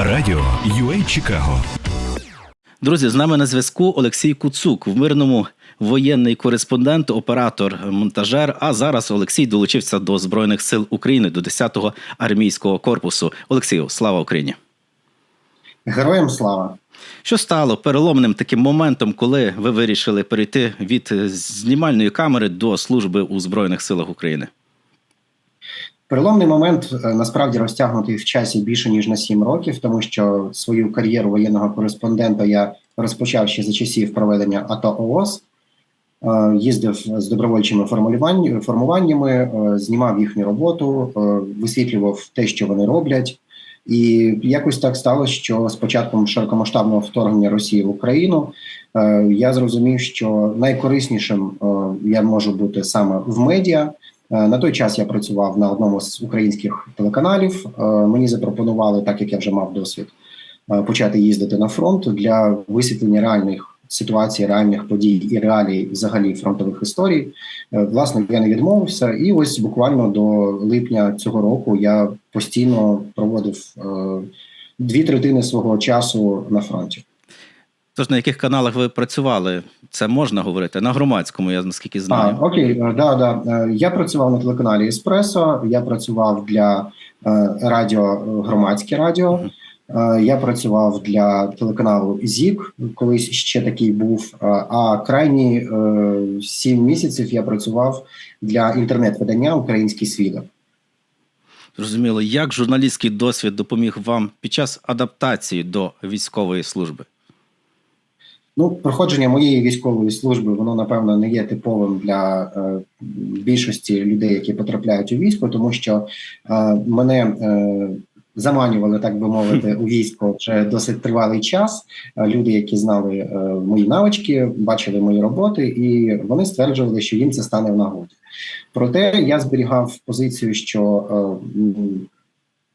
Радіо UA Чикаго. Друзі, з нами на зв'язку Олексій Куцук в мирному воєнний кореспондент, оператор, монтажер. А зараз Олексій долучився до Збройних сил України до 10-го армійського корпусу. Олексію, слава Україні! Героям слава! Що стало переломним таким моментом, коли ви вирішили перейти від знімальної камери до служби у Збройних силах України? Переломний момент е, насправді розтягнутий в часі більше ніж на сім років, тому що свою кар'єру воєнного кореспондента я розпочав ще за часів проведення АТО ООС, Е, їздив з добровольчими формулювань- формуваннями, е, знімав їхню роботу, висвітлював те, що вони роблять. І якось так сталося, що з початком широкомасштабного вторгнення Росії в Україну я зрозумів, що найкориснішим я можу бути саме в медіа. Е, На той час я працював на одному з українських телеканалів. Е, Мені запропонували, так як я вже мав досвід, е, почати їздити на фронт для висвітлення реальних ситуацій, реальних подій і реалій взагалі фронтових історій. Власне, я не відмовився, і ось буквально до липня цього року я постійно проводив дві третини свого часу на фронті. Тож на яких каналах ви працювали? Це можна говорити на громадському, я наскільки знаю. А, окей, е, да, да. Е, Я працював на телеканалі Еспресо. Я працював для е, радіо громадське радіо. Я працював для телеканалу ЗІК, колись ще такий був. А крайні сім місяців я працював для інтернет-видання Український свідок. Зрозуміло, як журналістський досвід допоміг вам під час адаптації до військової служби? Ну, проходження моєї військової служби, воно напевно не є типовим для е, більшості людей, які потрапляють у військо, тому що е, мене е, заманювали, так би мовити, у військо вже досить тривалий час. Е, люди, які знали е, мої навички, бачили мої роботи, і вони стверджували, що їм це стане в нагоді. Проте я зберігав позицію, що е,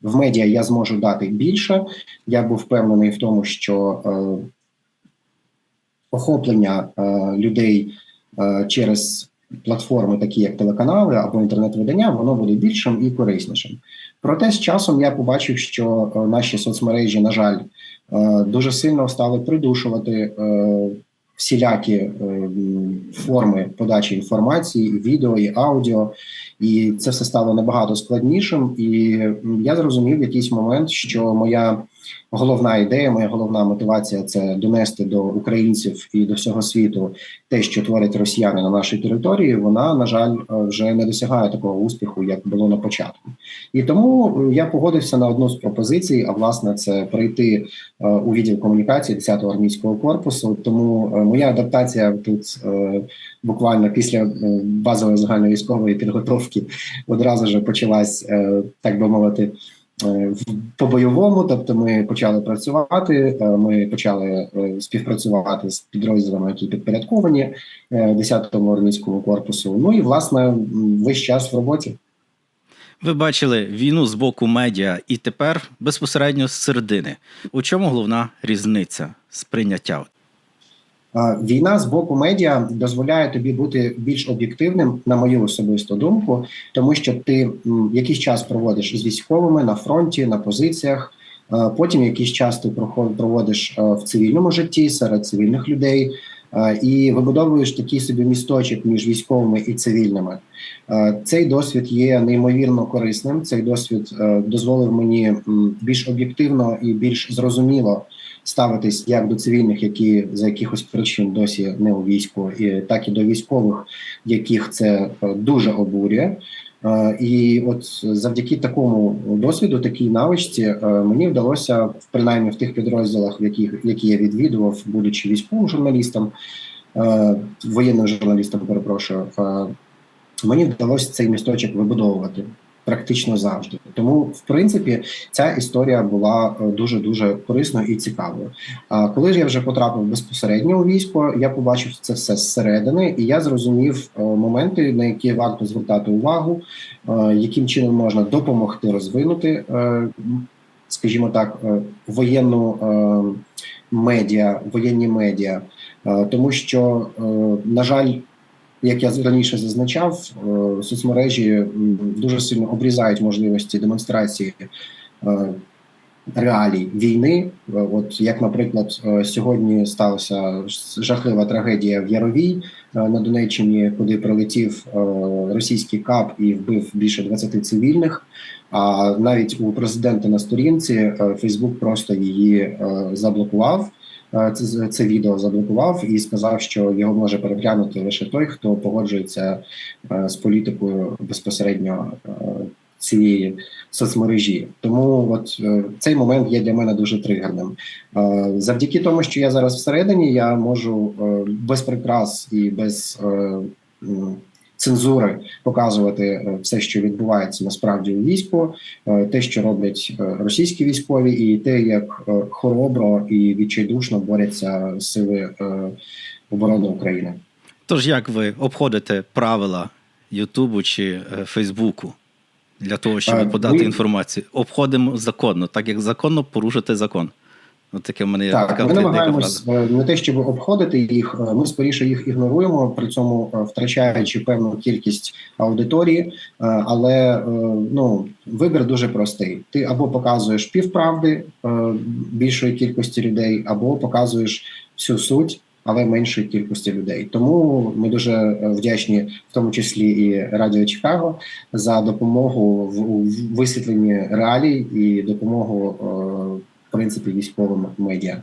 в медіа я зможу дати більше. Я був впевнений в тому, що е, охоплення е, людей е, через платформи, такі як телеканали або інтернет-видання, воно буде більшим і кориснішим. Проте з часом я побачив, що е, наші соцмережі, на жаль, дуже сильно стали придушувати всілякі е, форми подачі інформації, і відео, і аудіо. І це все стало набагато складнішим. І я зрозумів в якийсь момент, що моя головна ідея, моя головна мотивація це донести до українців і до всього світу те, що творять росіяни на нашій території. Вона на жаль е, вже не досягає такого успіху, як було на початку. І тому я погодився на одну з пропозицій. А власне, це прийти е, у відділ комунікації 10-го армійського корпусу. Тому е, моя адаптація тут буквально після базової загальновійськової підготовки одразу ж почалась, так би мовити. Е, в- По бойовому, тобто ми почали працювати. е, Ми почали е, співпрацювати з підрозділами, які підпорядковані е, 10-му армійському корпусу. Ну і власне весь час в роботі. Ви бачили війну з боку медіа і тепер безпосередньо з середини. У чому головна різниця сприйняття? Війна з боку медіа дозволяє тобі бути більш об'єктивним, на мою особисту думку, тому що ти якийсь час проводиш з військовими на фронті, на позиціях. Потім якийсь час ти проводиш в цивільному житті серед цивільних людей і вибудовуєш такий собі місточок між військовими і цивільними. Цей досвід є неймовірно корисним. Цей досвід е, дозволив мені більш об'єктивно і більш зрозуміло ставитись як до цивільних, які за якихось причин досі не у війську, і так і до військових, яких це е, дуже обурює. Е, І от завдяки такому досвіду, такій навичці, е, мені вдалося принаймні в тих підрозділах, в яких які я відвідував, будучи військовим журналістом, воєнним журналістом, перепрошую, мені вдалося цей місточок вибудовувати практично завжди. Тому, в принципі, ця історія була дуже дуже корисною і цікавою. А коли ж я вже потрапив безпосередньо у військо, я побачив це все зсередини, і я зрозумів е, моменти, на які варто звертати увагу, е, яким чином можна допомогти розвинути, е, скажімо так, воєнну медіа, воєнні медіа, тому що, на жаль. Як я раніше зазначав, е, соцмережі дуже сильно обрізають можливості демонстрації е, реалій війни. Е, От як, наприклад, сьогодні сталася жахлива трагедія в Яровій на Донеччині, куди прилетів російський кап і вбив більше 20 цивільних. А навіть у президента на сторінці Фейсбук просто її заблокував. Е, Це це відео заблокував і сказав, що його може переглянути лише той, хто погоджується е, з політикою безпосередньо е, цієї соцмережі. Тому от цей момент є для мене дуже тригерним. Завдяки тому, що я зараз всередині, я можу без прикрас і без цензури показувати е, все, що відбувається насправді у війську, е, те, що роблять е, російські військові, і те, як хоробро і відчайдушно борються сили оборони України. Тож як ви обходите правила Ютубу чи Фейсбуку для того, щоб подати ми- інформацію? Обходимо законно, так як законно порушити закон. От таке в мене Так, така ми намагаємось е, не те, щоб обходити їх. е, Ми скоріше їх ігноруємо, при цьому е, втрачаючи певну кількість аудиторії. Але ну вибір дуже простий: ти або показуєш півправди більшої кількості людей, або показуєш всю суть. Але меншої кількості людей, тому ми дуже вдячні, в тому числі і Радіо Чикаго, за допомогу в висвітленні реалій і допомогу принципі військовим медіа.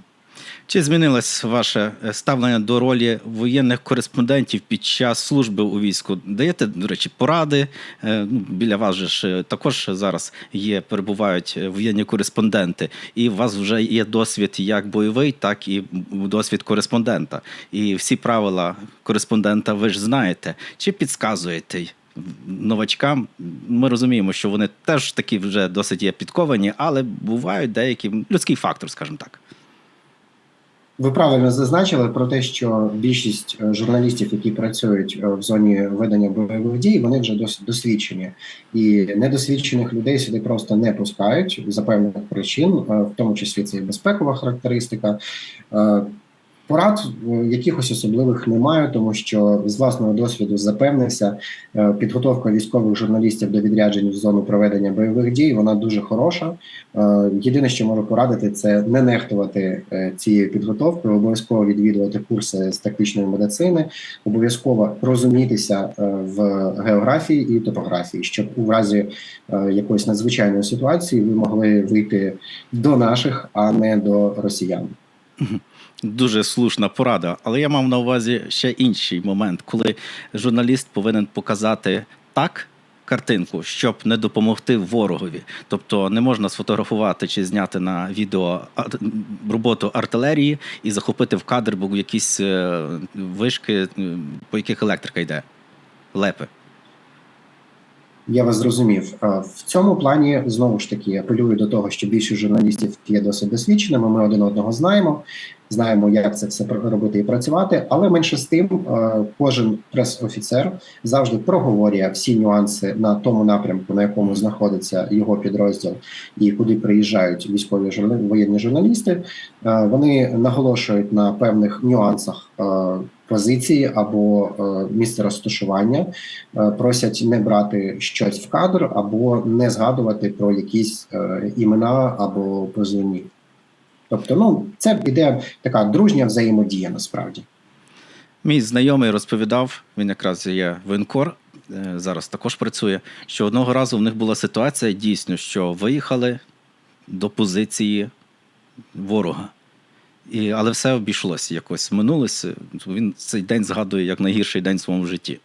Чи змінилось ваше е, ставлення до ролі воєнних кореспондентів під час служби у війську? Даєте, до речі, поради? Е, Ну, біля вас же ж е, також зараз є, перебувають воєнні кореспонденти, і у вас вже є досвід як бойовий, так і досвід кореспондента. І всі правила кореспондента ви ж знаєте. Чи підказуєте? Новачкам ми розуміємо, що вони теж такі вже досить є підковані, але бувають деякі людський фактор, скажімо так. Ви правильно зазначили про те, що більшість е, журналістів, які працюють е, в зоні ведення бойових дій, вони вже досить досвідчені, і недосвідчених людей сюди просто не пускають за певних причин, е, в тому числі це і безпекова характеристика. Порад е, якихось особливих немає, тому що з власного досвіду запевнився, е, підготовка військових журналістів до відряджень в зону проведення бойових дій вона дуже хороша. Е, Єдине, що можу порадити, це не нехтувати цією підготовкою, обов'язково відвідувати курси з тактичної медицини, обов'язково розумітися в географії і топографії, щоб у разі якоїсь надзвичайної ситуації ви могли вийти до наших, а не до росіян. Дуже слушна порада, але я мав на увазі ще інший момент, коли журналіст повинен показати так картинку, щоб не допомогти ворогові. Тобто не можна сфотографувати чи зняти на відео роботу артилерії і захопити в кадр бо якісь е, вишки, е, по яких електрика йде. Лепи. Я вас зрозумів. Е, В цьому плані знову ж таки апелюю до того, що більшість журналістів є досить досвідченими. Ми один одного знаємо, знаємо, як це все робити і працювати. Але менше з тим, е, кожен прес-офіцер завжди проговорює всі нюанси на тому напрямку, на якому знаходиться його підрозділ, і куди приїжджають військові журнал... воєнні журналісти. Е, Вони наголошують на певних нюансах. е, Позиції або е, місце розташування е, просять не брати щось в кадр або не згадувати про якісь е, імена або позивні. Тобто, ну це іде така дружня взаємодія насправді. Мій знайомий розповідав, він якраз є воєнкор, е, зараз також працює, що одного разу в них була ситуація дійсно, що виїхали до позиції ворога. І, але все обійшлося якось. Минулося. Він цей день згадує як найгірший день в своєму житті.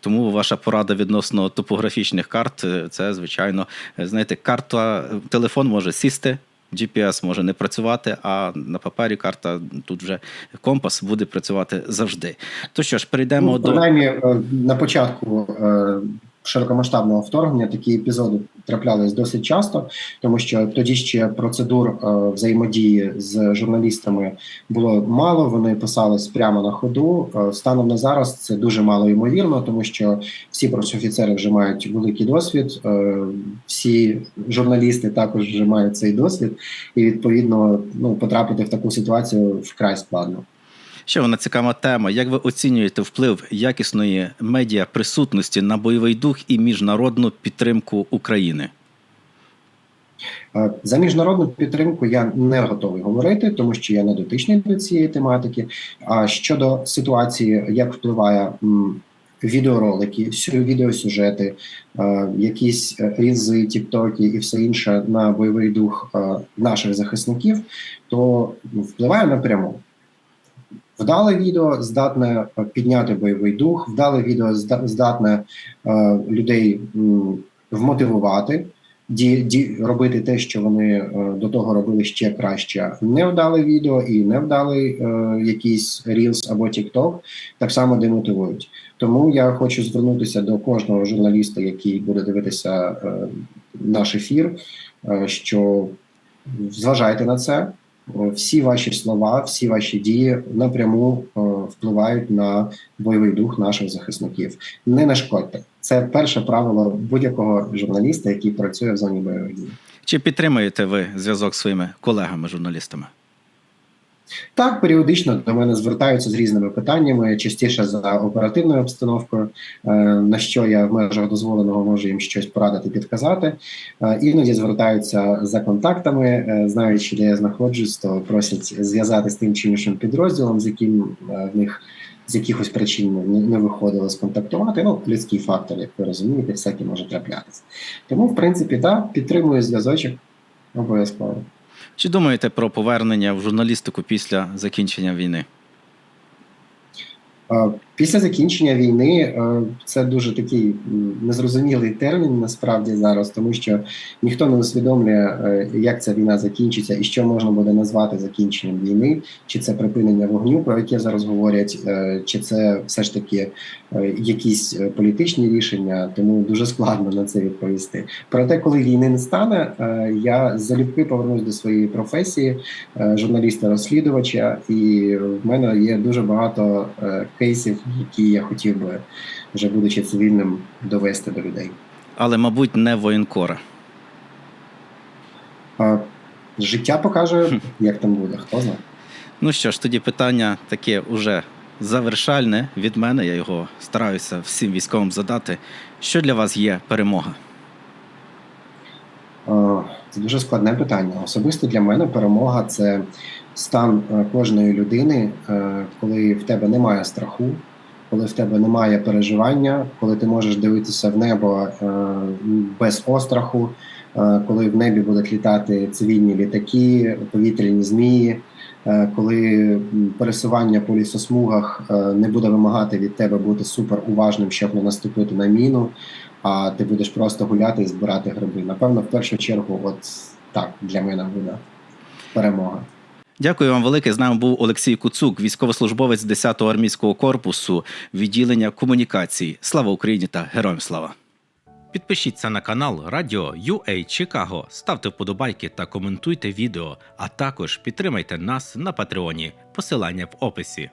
Тому ваша порада відносно топографічних карт е, це, звичайно, е, знаєте, карта, телефон може сісти, GPS може не працювати, а на папері карта тут вже компас буде працювати завжди. То що ж, перейдемо Ну, до принаймні, е, на початку е, широкомасштабного вторгнення такі епізоди траплялись досить часто, тому що тоді ще процедур е, взаємодії з журналістами було мало. Вони писались прямо на ходу. Е, Станом на зараз це дуже мало ймовірно, тому що всі пресофіцери вже мають великий досвід. е, Всі журналісти також вже мають цей досвід, і відповідно ну потрапити в таку ситуацію вкрай складно. Ще одна цікава тема. Як ви оцінюєте вплив якісної медіа присутності на бойовий дух і міжнародну підтримку України? Е, За міжнародну підтримку я не готовий говорити, тому що я не дотичний до цієї тематики. А щодо ситуації, як впливає відеоролики, відеосюжети, е, якісь е, різи, тіктоки і все інше на бойовий дух наших захисників, то впливає напряму. Вдале відео здатне е, підняти бойовий дух, вдале відео здатне е, людей вмотивувати, ді, ді, робити те, що вони е, до того робили ще краще. Невдале відео і невдалий е, якийсь Reels або TikTok так само демотивують. Тому я хочу звернутися до кожного журналіста, який буде дивитися е, наш ефір, е, що зважайте на це. Е, Всі ваші слова, всі ваші дії напряму е, впливають на бойовий дух наших захисників. Не нашкодьте. Це перше правило будь-якого журналіста, який працює в зоні бойових дій. Чи підтримуєте ви зв'язок з своїми колегами-журналістами? Так, періодично до мене звертаються з різними питаннями, частіше за оперативною обстановкою, е, на що я в межах дозволеного можу їм щось порадити, підказати. Е, Іноді звертаються за контактами, е, знаючи, де я знаходжусь, то просять зв'язати з тим чи іншим підрозділом, з яким в них з якихось причин не, не виходило сконтактувати. Ну, людський фактор, як ви розумієте, всяке може траплятися. Тому, в принципі, так, підтримую зв'язочок обов'язково. Чи думаєте про повернення в журналістику після закінчення війни? Після закінчення війни е, це дуже такий незрозумілий термін насправді зараз, тому що ніхто не усвідомлює, е, як ця війна закінчиться і що можна буде назвати закінченням війни, чи це припинення вогню, про яке зараз говорять, е, чи це все ж таки якісь політичні рішення, тому дуже складно на це відповісти. Проте, коли війни не стане, я залюбки повернусь до своєї професії журналіста-розслідувача, і в мене є дуже багато кейсів, які я хотів би, вже будучи цивільним, довести до людей. Але, мабуть, не воєнкора. Е, Життя покаже, як там буде, хто знає. Ну що ж, тоді питання таке уже завершальне від мене. Я його стараюся всім військовим задати. Що для вас є перемога? Це дуже складне питання. Особисто для мене перемога це стан е, кожної людини, е, коли в тебе немає страху, коли в тебе немає переживання, коли ти можеш дивитися в небо е, без остраху, е, коли в небі будуть літати цивільні літаки, повітряні змії. е, Коли пересування по лісосмугах не буде вимагати від тебе бути супер уважним, щоб не наступити на міну, а ти будеш просто гуляти і збирати гриби. Напевно, в першу чергу, от так для мене буде перемога. Дякую вам велике. З нами був Олексій Куцук, військовослужбовець 10-го армійського корпусу, відділення комунікацій. Слава Україні та героям слава! Підпишіться на канал Радіо UA Чикаго, ставте вподобайки та коментуйте відео, а також підтримайте нас на Патреоні. Посилання в описі.